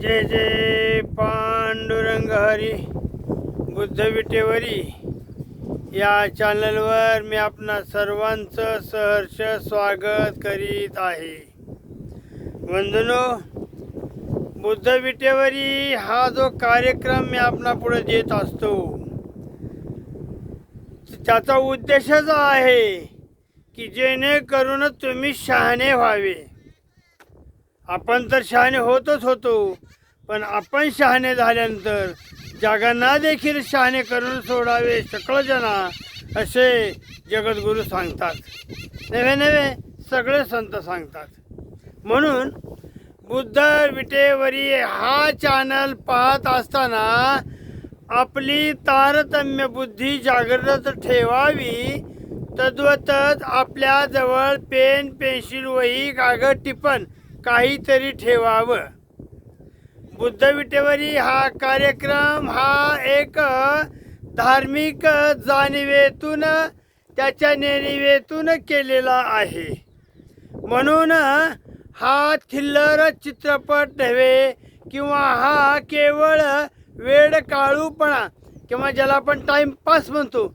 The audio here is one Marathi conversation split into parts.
जय जय पांडुरंग हरी बुद्ध विटेवरी. या चॅनलवर मी आपणा सर्वांचं सहर्ष स्वागत करीत आहे. वंदनो बुद्ध विटेवरी हा जो कार्यक्रम मी आपणा पुढे देत असतो त्याचा उद्देशच आहे की जेणेकरून तुम्ही शहाणे व्हावे. आपण तर शहाणे होतच होतो पण आपण शहाणे झाल्यानंतर जगांना देखील शहाणे करून सोडावे सकळजना असे जगद्गुरू सांगतात. नव्हे नव्हे सगळे संत सांगतात. म्हणून बुद्ध विटेवरी हा चॅनल पाहत असताना आपली तारतम्य बुद्धी जागृत ठेवावी तद्वतच आपल्याजवळ पेन पेन्सिल वही कागद टिपण काहीतरी ठेवावं. बुद्धविटेवरी हा कार्यक्रम हा एक धार्मिक जाणीवेतून त्याच्या नेणिवेतून केलेला आहे. म्हणून हा थिल्लर चित्रपट नव्हे किंवा हा केवळ वेळ काळूपणा किंवा ज्याला आपण टाईमपास म्हणतो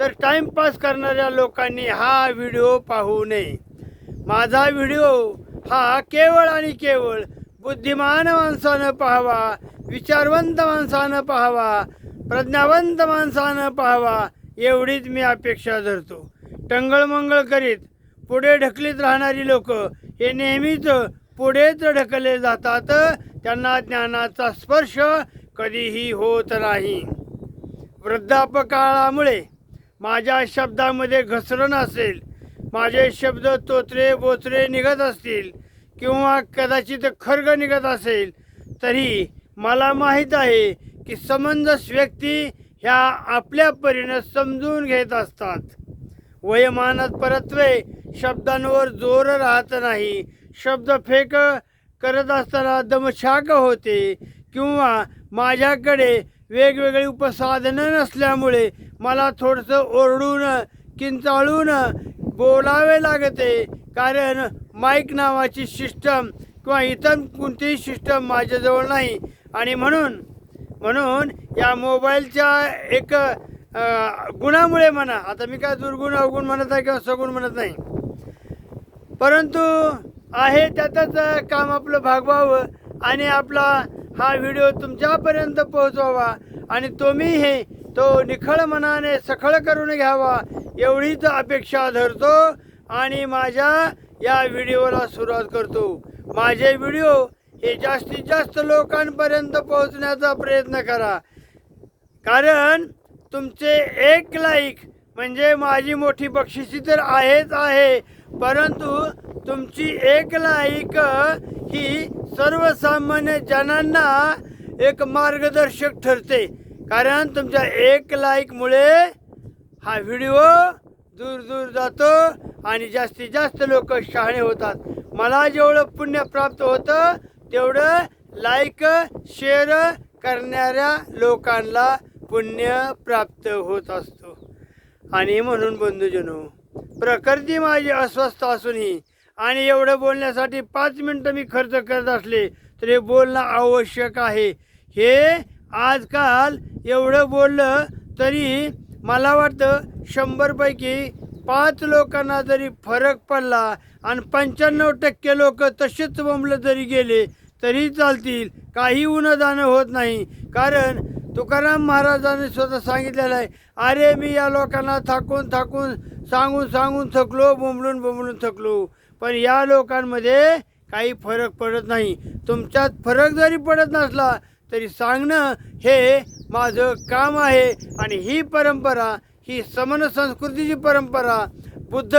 तर टाईमपास करणाऱ्या लोकांनी हा व्हिडिओ पाहू नये. माझा व्हिडिओ हा केवळ आणि केवळ बुद्धिमान माणसानं पाहावा विचारवंत माणसानं पाहावा प्रज्ञावंत माणसानं पाहावा एवढीच मी अपेक्षा धरतो. टंगळमंगळ करीत पुढे ढकलीत राहणारी लोक हे नेहमीच पुढेच ढकलले जातात. त्यांना ज्ञानाचा स्पर्श कधीही होत नाही. वृद्धापकाळामुळे माझ्या शब्दामध्ये घसरण असेल माझे शब्द तोत्रे बोचरे निघत असतील किंवा कदाचित खर्ग निघत असेल तरी मला माहीत आहे की समंजस व्यक्ती ह्या आपल्या परीनं समजून घेत असतात. वयमानात परत्वे शब्दांवर जोर राहत नाही. शब्द फेक करत असताना दमछाक होते किंवा माझ्याकडे वेगवेगळी उपसाधनं नसल्यामुळे मला थोडंसं ओरडून किंचाळून बोलावे लागते. कारण माईक नावाची सिस्टम किंवा इतर कोणतीही सिस्टम माझ्याजवळ नाही. आणि म्हणून म्हणून या मोबाईलच्या एक गुणामुळे म्हणा आता मी काय दुर्गुण अवगुण म्हणत आहे किंवा सगुण म्हणत नाही. परंतु आहे त्यातच काम आपलं भागवावं आणि आपला हा व्हिडिओ तुमच्यापर्यंत पोहोचवावा. आणि तुम्ही हे तो निखळ मनाने सखळ करून घ्यावा. एवढीच अपेक्षा धरतो आणि माझ्या या व्हिडिओला सुरुवात करतो. माझे व्हिडिओ हे जास्तीत जास्त लोकांपर्यंत पोहोचण्याचा प्रयत्न करा. कारण तुमचे एक लाईक म्हणजे माझी मोठी बक्षिसी तर आहेच आहे परंतु तुमची एक लाईक ही सर्वसामान्य जनांना एक मार्गदर्शक ठरते. कारण तुमच्या एक लाईकमुळे हा व्हिडिओ दूर दूर जातो आणि जास्तीत जास्त लोक शहाणे होतात. मला जेवढं पुण्य प्राप्त होतं तेवढं लाईक शेअर करणाऱ्या लोकांना पुण्य प्राप्त होत असतो. आणि म्हणून बंधुजनो प्रकृती माझी अस्वस्थ असूनही आणि एवढं बोलण्यासाठी पाच मिनटं मी खर्च करत असले तर हे बोलणं आवश्यक आहे. हे आजकाल एवढं बोललं तरी मला वाटतं शंभरपैकी पाच लोकांना जरी फरक पडला आणि पंच्याण्णव टक्के लोक तसेच बोंबलं जरी गेले तरी चालतील. काही उन्हा जाणं होत नाही. कारण तुकाराम महाराजांनी स्वतः सांगितलेलं आहे अरे मी या लोकांना थाकून थाकून सांगून सांगून थकलो बोंबलून बोंबलून थकलो. पण या लोकांमध्ये काही फरक पडत नाही. तुमच्यात फरक जरी पडत नसला तरी सांगणं हे माझं काम आहे. आणि ही परंपरा ही समन संस्कृतीची परंपरा बुद्ध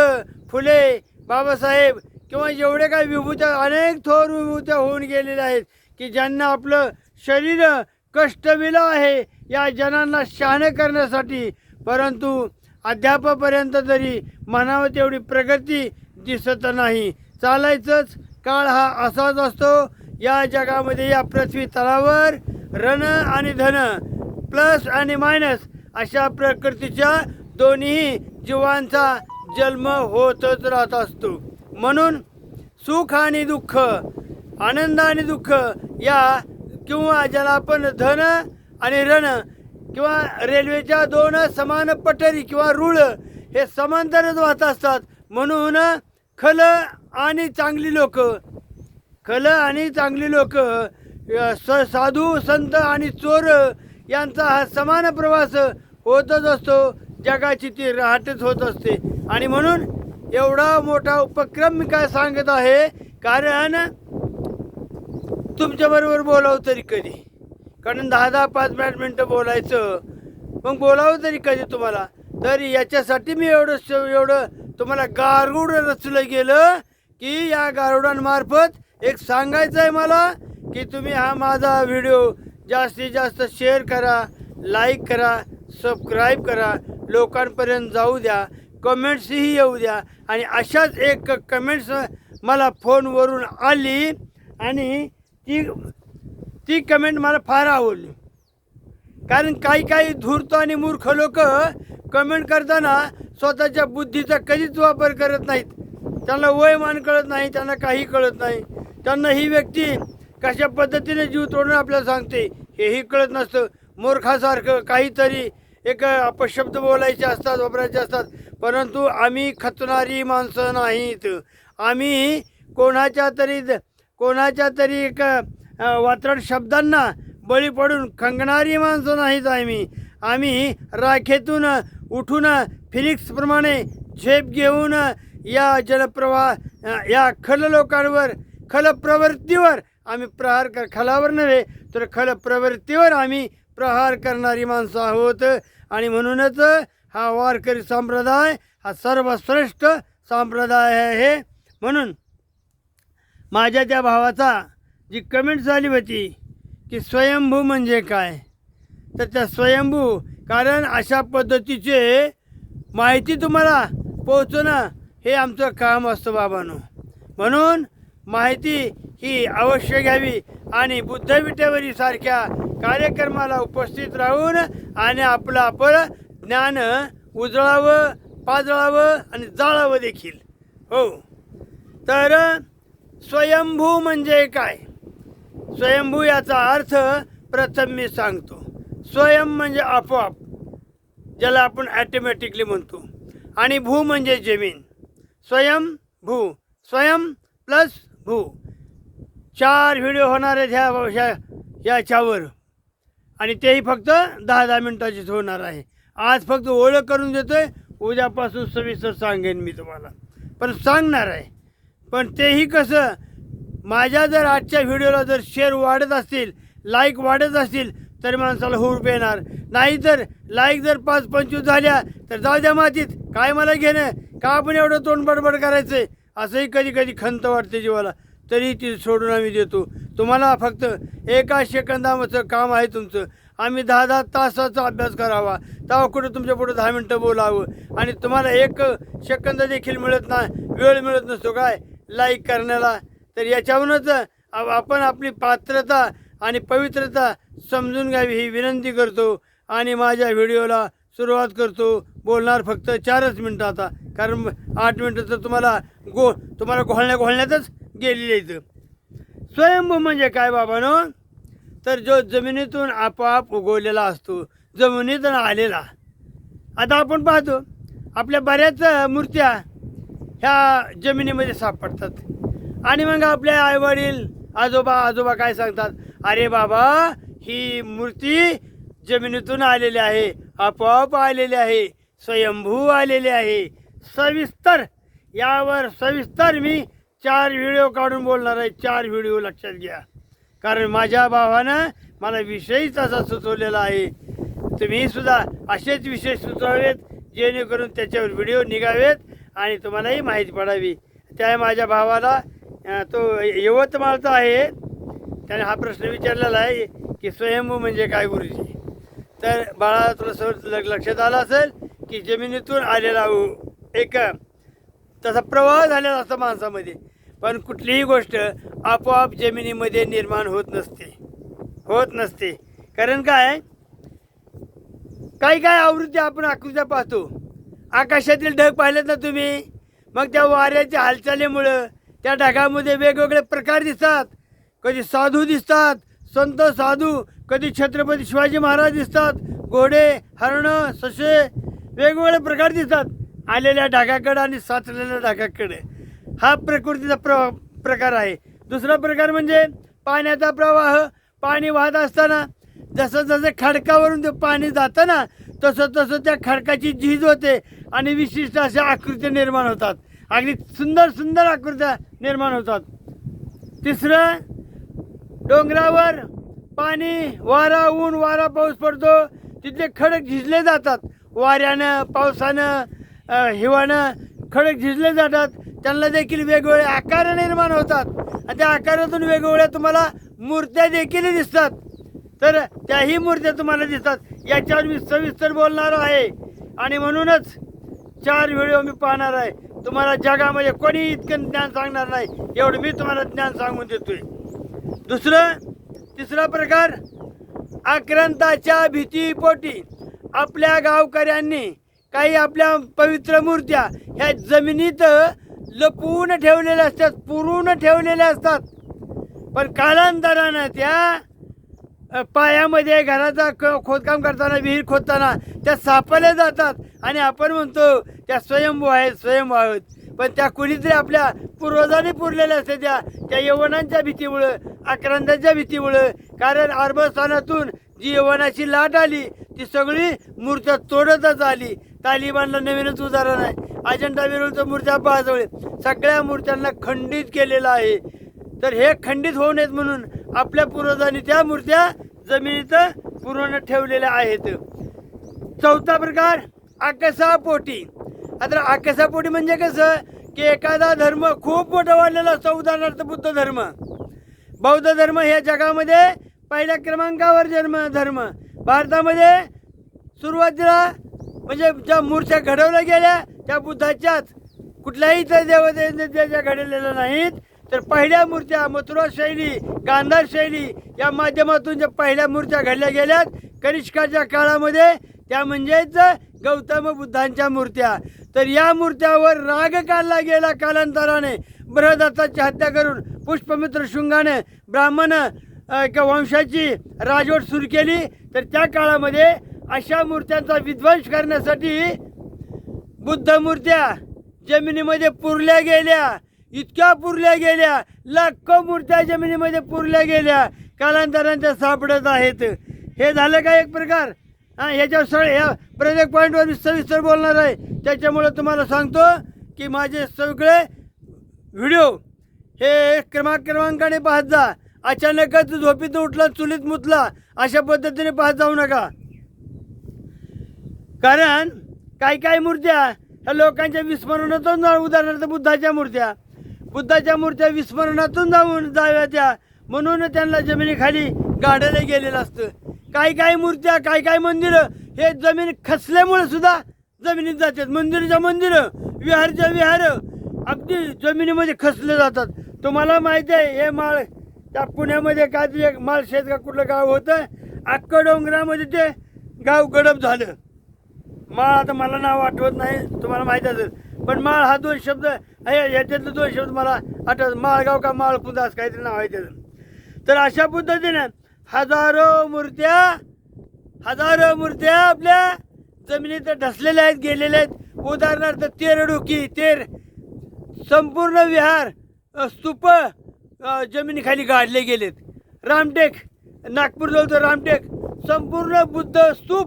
फुले बाबासाहेब किंवा जेवढे काही विभूत्या अनेक थोर विभूत्या होऊन गेलेल्या आहेत की ज्यांना आपलं शरीर कष्टविलं आहे या जनांना शहाणे करण्यासाठी. परंतु अध्यापापर्यंत तरी म्हणावं तेवढी प्रगती दिसत नाही. चालायचंच काळ हा असाच असतो. या जगामध्ये या पृथ्वी तलावर रण आणि धन प्लस आणि मायनस अशा प्रकृतीच्या दोन्ही जीवांचा जन्म होतच राहत असतो. म्हणून सुख आणि दुःख आनंद आणि दुःख या किंवा ज्याला आपण धन आणि रण किंवा रेल्वेच्या दोन समान पटरी किंवा रुळ हे समांतरच वाहत असतात. म्हणून खल आणि चांगली लोक खल आणि चांगली लोक स साधू संत आणि चोर यांचा हा समान प्रवास होतच असतो. जगाची ती राहटच होत असते. आणि म्हणून एवढा मोठा उपक्रम मी काय सांगत आहे कारण तुमच्याबरोबर बोलावं तरी कधी. कारण दहा दहा पाच पाच मिनटं बोलायचं मग बोलावं तरी कधी तुम्हाला? तरी याच्यासाठी मी एवढं एवढं तुम्हाला गारुड रचलं गेलं की या गारुडांमार्फत एक सांगायचं आहे मला की तुम्ही हा माझा व्हिडिओ जास्तीत जास्त शेअर करा लाईक करा सबस्क्राईब करा. लोकांपर्यंत जाऊ द्या कमेंट्सही येऊ द्या. आणि अशाच एक कमेंट्स मला फोनवरून आली आणि ती ती कमेंट मला फार आवडली. कारण काही काही धूर्त आणि मूर्ख लोक कमेंट करताना स्वतःच्या बुद्धीचा कधीच वापर करत नाहीत. त्यांना वयमान कळत नाही त्यांना काही कळत नाही. त्यांना ही व्यक्ती कशा पद्धतीने जीव तोडून आपल्याला सांगते हेही कळत नसतं. मूर्खासारखं काहीतरी एक अपशब्द बोलायचे असतात वापरायचे असतात. परंतु आम्ही खचणारी माणसं नाहीत. आम्ही कोणाच्या तरी कोणाच्या तरी एक अ, वात्रट शब्दांना बळी पडून खंगणारी माणसं नाहीत आम्ही. आम्ही राखेतून उठून फिलिक्सप्रमाणे झेप घेऊन या जलप्रवाह या खल लोकांवर खल प्रवृत्तीवर आम्ही प्रहार कर खलावर नव्हे तर खल प्रवृत्तीवर आम्ही प्रहार करणारी माणसं आहोत. आणि म्हणूनच हा वारकरी संप्रदाय हा सर्वश्रेष्ठ संप्रदाय आहे म्हणून माझ्या त्या भावाचा जी कमेंट झाली होती की स्वयंभू म्हणजे काय? तर त्या स्वयंभू कारण अशा पद्धतीचे माहिती तुम्हाला पोहोचवणं हे आमचं काम असतं बाबांनो. म्हणून माहिती ही अवश्य घ्यावी आणि बुद्धविटेवरी सारख्या कार्यक्रमाला उपस्थित राहून आणि आपलं आपलं ज्ञान उजळावं पाजळावं आणि जाळावं देखील. हो. तर स्वयंभू म्हणजे काय? स्वयंभू याचा अर्थ प्रथम मी सांगतो. स्वयं म्हणजे आपोआप ज्याला आपण ॲटोमॅटिकली म्हणतो. आणि भू म्हणजे जमीन. स्वयं भू स्वयं प्लस भू चार व्हिडिओ होणार आहेत ह्या ह्या याच्यावर आणि तेही फक्त दहा दहा मिनटाचीच होणार आहे. आज फक्त ओळख करून देतो आहे उद्यापासून सविस्तर सांगेन मी तुम्हाला. पण सांगणार आहे. पण तेही कसं माझ्या जर आजच्या व्हिडिओला जर शेअर वाढत असतील लाईक वाढत असतील तर माणसाला हुरूप येणार नाही तर लाईक जर पाच पंचवीस झाल्या तर जाऊ द्या मातीत. काय मला घेणं? का आपण एवढं तोंड बडबड करायचं असंही कधी कधी खंत वाटते जीवाला. तरी ती सोडून आम्ही देतो. तुम्हाला फक्त एका सेकंदाचं काम आहे तुमचं. आम्ही दहा दहा तासाचा अभ्यास करावा. तेव्हा कुठं तुमच्यापुढे दहा मिनटं बोलावं. आणि तुम्हाला एक सेकंद देखील मिळत नाही. वेळ मिळत नसतो. काय? लाईक करण्याला. तर याच्यावरूनच आपण आपली पात्रता आणि पवित्रता समजून घ्यावी ही विनंती करतो. आणि माझ्या व्हिडिओला सुरुवात करतो. बोलणार फक्त चारच मिनटं आता. कारण आठ मिनटं तर तुम्हाला गो तुम्हाला घोळण्या घोळण्यातच गेलेली इथं स्वयंभू म्हणजे काय बाबानो? तर जो जमिनीतून आपोआप उगवलेला असतो जमिनीतून आलेला आता आपण पाहतो आपल्या बऱ्याच मूर्त्या ह्या जमिनीमध्ये सापडतात. आणि मग आपले आईवडील आजोबा आजोबा काय सांगतात? अरे बाबा ही मूर्ती जमिनीतून आलेली आहे आपोआप आलेली आहे स्वयंभू आलेली आहे. सविस्तर यावर सविस्तर मी चार व्हिडिओ काढून बोलणार आहे. चार व्हिडिओ लक्षात घ्या. कारण माझ्या भावानं मला विषयच असा सुचवलेला आहे. तुम्ही सुद्धा असेच विषय सुचवावेत जेणेकरून त्याच्यावर व्हिडिओ निघावेत आणि तुम्हालाही माहिती पडावी. त्या माझ्या भावाला तो यवतमाळचा आहे. त्याने हा प्रश्न विचारलेला आहे की स्वयंभू म्हणजे काय गुरुजी? तर बाळा तुला सहज ल- लक्षात आलं असेल की जमिनीतून आलेला एक तसा प्रवाह झालेला असतो माणसामध्ये. पण कुठलीही गोष्ट आपोआप जमिनीमध्ये निर्माण होत नसते. होत नसते. कारण काय? काही काय आवृत्ती आपण आकृत्या पाहतो. आकाशातील ढग पाहिलेत ना तुम्ही? मग त्या वाऱ्याच्या हालचालीमुळं त्या ढगामध्ये वेगवेगळे प्रकार दिसतात. कधी साधू दिसतात संत साधू कधी छत्रपती शिवाजी महाराज दिसतात घोडे हरणं ससे वेगवेगळे प्रकार दिसतात. आलेल्या ढागाकडं आणि साचलेल्या ढागाकडे. हा प्रकृतीचा प्र प्रकार आहे. दुसरा प्रकार म्हणजे पाण्याचा प्रवाह. पाणी वाहत असताना जसं जसं खडकावरून ते पाणी जातं ना तसं तसं त्या खडकाची झीज होते आणि विशिष्ट अशा आकृत्या निर्माण होतात. अगदी सुंदर सुंदर आकृत्या निर्माण होतात. तिसरं डोंगरावर पाणी वारा ऊन वारा पाऊस पडतो. तिथले खडक झिजले जातात. वाऱ्यानं पावसानं हिवानं खडक झिजले जातात. त्यांना देखील वेगवेगळे आकार निर्माण होतात. आणि त्या आकारातून वेगवेगळ्या तुम्हाला मूर्त्या देखील दिसतात. तर त्याही मूर्त्या तुम्हाला दिसतात. याच्यावर मी सविस्तर बोलणार आहे. आणि म्हणूनच चार व्हिडिओ मी पाहणार आहे. तुम्हाला जगामध्ये कोणी इतकं ज्ञान सांगणार नाही. एवढं मी तुम्हाला ज्ञान सांगून देतोय. दुसरं तिसरा प्रकार आक्रांताच्या भीतीपोटी आपल्या गावकऱ्यांनी काही आपल्या पवित्र मूर्त्या ह्या जमिनीत लपवून ठेवलेल्या असतात पुरून ठेवलेल्या असतात. पण कालांतरानं त्या पायामध्ये घराचा क खोदकाम करताना विहीर खोदताना त्या सापडल्या जातात. आणि आपण म्हणतो त्या स्वयंभू आहेत स्वयंभू आहेत. पण त्या कुणीतरी आपल्या पूर्वजांनी पुरलेल्या असते त्या त्या यवनांच्या भीतीमुळं आक्रांताच्या भीतीमुळं. कारण आरबस्थानातून जी यवनाची लाट आली ती सगळी मूर्त्या तोडतच आली. तालिबानला नवीनच उदाहरण आहे. अजंठा विरुद्ध मूर्त्या पाहजवळ सगळ्या मूर्त्यांना खंडित केलेलं आहे. तर हे खंडित होऊ नयेत म्हणून आपल्या पूर्वजांनी त्या मूर्त्या जमिनीत पुरवून ठेवलेल्या आहेत. चौथा प्रकार आकसापोटी आता आकसापोटी म्हणजे कसं? की एखादा धर्म खूप मोठा वाढलेला असतो उदाहरणार्थ बुद्ध धर्म. बौद्ध धर्म ह्या जगामध्ये पहिल्या क्रमांकावर जन्म धर्म. भारतामध्ये सुरुवातीला म्हणजे ज्या मूर्त्या घडवल्या गेल्या त्या बुद्धाच्याच. कुठल्याही त्या देवदेव ज्या घडवलेल्या नाहीत तर पहिल्या मूर्त्या मथुरा शैली गांधार शैली या माध्यमातून ज्या पहिल्या मूर्त्या घडल्या गेल्यात कनिष्काच्या काळामध्ये त्या म्हणजेच गौतम बुद्धांच्या मूर्त्या. तर या मूर्त्यावर राग काढला गेला कालांतराने. बृहदत्ताची हत्या करून पुष्पमित्र शृंगाने ब्राह्मण एका वंशाची राजवट सुरू केली. तर त्या काळामध्ये अशा मूर्त्यांचा विध्वंस करण्यासाठी बुद्ध मूर्त्या जमिनीमध्ये पुरल्या गेल्या इतक्या पुरल्या गेल्या लाखो मूर्त्या जमिनीमध्ये पुरल्या गेल्या कालांतराने सापडत आहेत. हे झालं का एक प्रकार? हा ह्याच्यावर सगळे ह्या प्रत्येक पॉईंटवर मी सविस्तर बोलणार आहे. त्याच्यामुळं तुम्हाला सांगतो की माझे सगळे व्हिडिओ हे क्रमांक क्रमांकाने पाहत जा. अचानकच झोपीत उठला चुलीत मुतला. अशा पद्धतीने पाहत जाऊ नका. कारण काही काही मूर्त्या? ह्या लोकांच्या विस्मरणातून जा उदाहरणार्थ बुद्धाच्या मूर्त्या. बुद्धाच्या मूर्त्या विस्मरणातून जाऊन जाव्या त्या म्हणून त्यांना जमिनीखाली गाडलं गेलेलं असतं. काही काही मूर्त्या काही काही मंदिरं हे जमीन खचल्यामुळे सुद्धा जमिनीत जातात. मंदिरच्या मंदिरं विहारच्या विहार अगदी जमिनीमध्ये खचले जातात. तुम्हाला माहिती आहे हे माळ त्या पुण्यामध्ये काहीतरी एक माळशेत का कुठलं गाव होतं. अख्खं डोंगरामध्ये ते गाव गडप झालं. माळ आता मला नाव आठवत नाही तुम्हाला माहीत असेल. पण माळ हा दोन शब्द आहे याच्यातले दोन शब्द मला आठवत माळगाव का माळ असं काहीतरी नाव आहे त्याचं. तर अशा पद्धतीने हजारो मूर्त्या हजारो मूर्त्या आपल्या जमिनीत ढसलेल्या आहेत गेलेल्या आहेत. उदाहरणार्थ तेरडुकी तेर संपूर्ण विहार स्तूप जमिनीखाली गाडले गेलेत. रामटेक नागपूरजवळचं रामटेक संपूर्ण बुद्ध स्तूप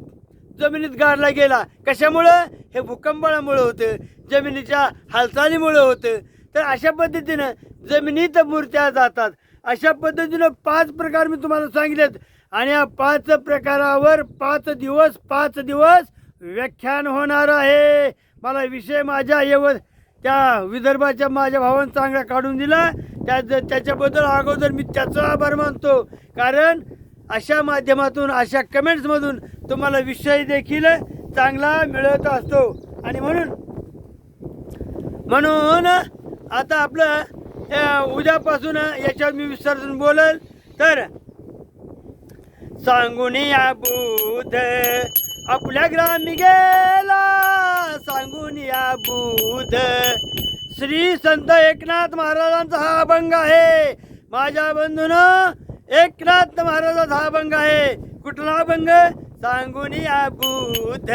जमिनीत गाडला गेला. कशामुळं? हे भूकंपामुळं होतं. जमिनीच्या हालचालीमुळं होतं. तर अशा पद्धतीनं जमिनीत मूर्त्या जातात. अशा पद्धतीनं पाच प्रकार मी तुम्हाला सांगितलेत. आणि या पाच प्रकारावर पाच दिवस पाच दिवस व्याख्यान होणार आहे. मला विषय माझ्या येव त्या विदर्भाच्या माझ्या भावानं चांगला काढून दिला. त्या त्याच्याबद्दल अगोदर मी त्याचा आभार मानतो. कारण अशा माध्यमातून अशा कमेंट्समधून तुम्हाला विषय देखील चांगला मिळत असतो. आणि म्हणून म्हणून आता आपलं उद्यापासून याच्यावर मी विसर्जन बोलल. तर सांगून या बुध आपल्या ग्रामी गेला सांगून या बुध. श्री संत एकनाथ महाराजांचा हा अभंग आहे. माझ्या बंधून एकनाथ महाराजाचा हा अभंग आहे. कुठला अभंग? सांगून या बुध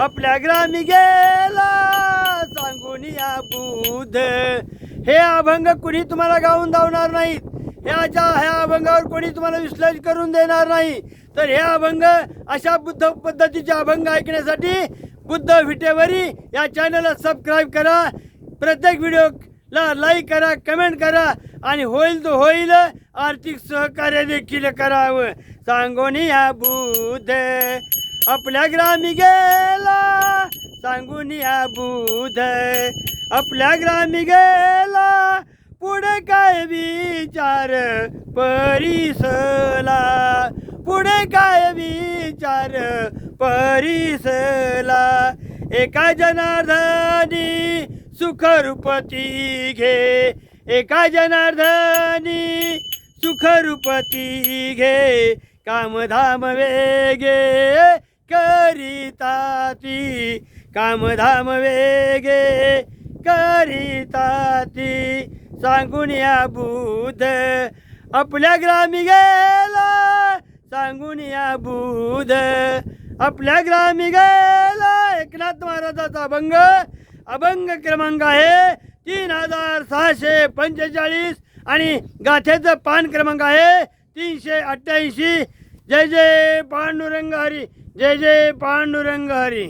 आपल्या ग्रामी गेला. सांगून या बुध हे अभंग कुणी तुम्हाला गाऊन धावणार नाहीत. ह्याच्या ह्या अभंगावर कोणी तुम्हाला विश्लेष करून देणार नाही. तर हे अभंग अशा बुद्ध पद्धतीचे अभंग ऐकण्यासाठी बुद्ध विटेवरी या चॅनलला सबस्क्राईब करा. प्रत्येक व्हिडिओला लाईक करा कमेंट करा. आणि होईल तो होईल. आर्थिक सहकार्य देखील करावं. सांगून या बुध. आपल्या ग्रामी गेला सांगून या बुध. आपल्या ग्रामी गेला पुढे काय विचार परिसला? पुढे काय विचार परिसला? एका जनार्दनी सुखरूपती घे. एका जनार्दनी सुखरूपती घे कामधाम वेगे करिता ती. कामधाम वेगे करिता ती. सांगून या बुध आपल्या ग्रामी गेला सांगून या बुध आपल्या ग्रामी गेला एकनाथ महाराजाचा अभंग अभंग क्रमांक आहे तीन हजार सहाशे पंचेचाळीस. आणि गाथेचं पान क्रमांक आहे तीनशे अठ्ठ्याऐंशी. जय जय पांडुरंग हरी. जय जय पांडुरंग हरी.